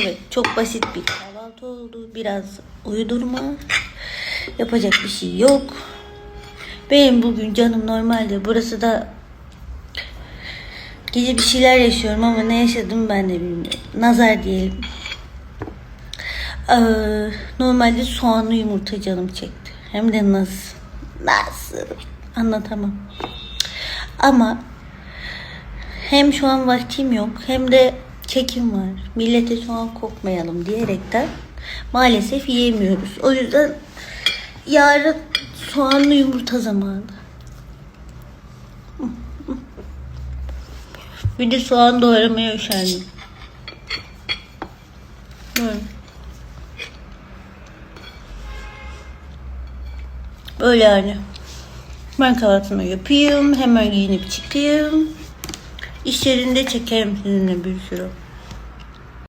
Evet çok basit bir kahvaltı oldu. Biraz uyudurma. Yapacak bir şey yok. Benim bugün canım normalde burası da gece bir şeyler yaşıyorum ama ne yaşadım ben de bilmiyorum. Nazar diyelim. Ee, normalde soğanlı yumurta canım çekti. Hem de nasıl? Nasıl? Anlatamam. Ama hem şu an vaktim yok hem de çekim var. Millete soğan kokmayalım diyerekten maalesef yiyemiyoruz. O yüzden yarın soğanlı yumurta zamanı. Bir de soğan doğramaya üşendim. Böyle. Böyle yani. Ben kahvaltımı yapayım. Hemen giyinip çıkayım. İş yerinde çekerim sizinle bir sürü.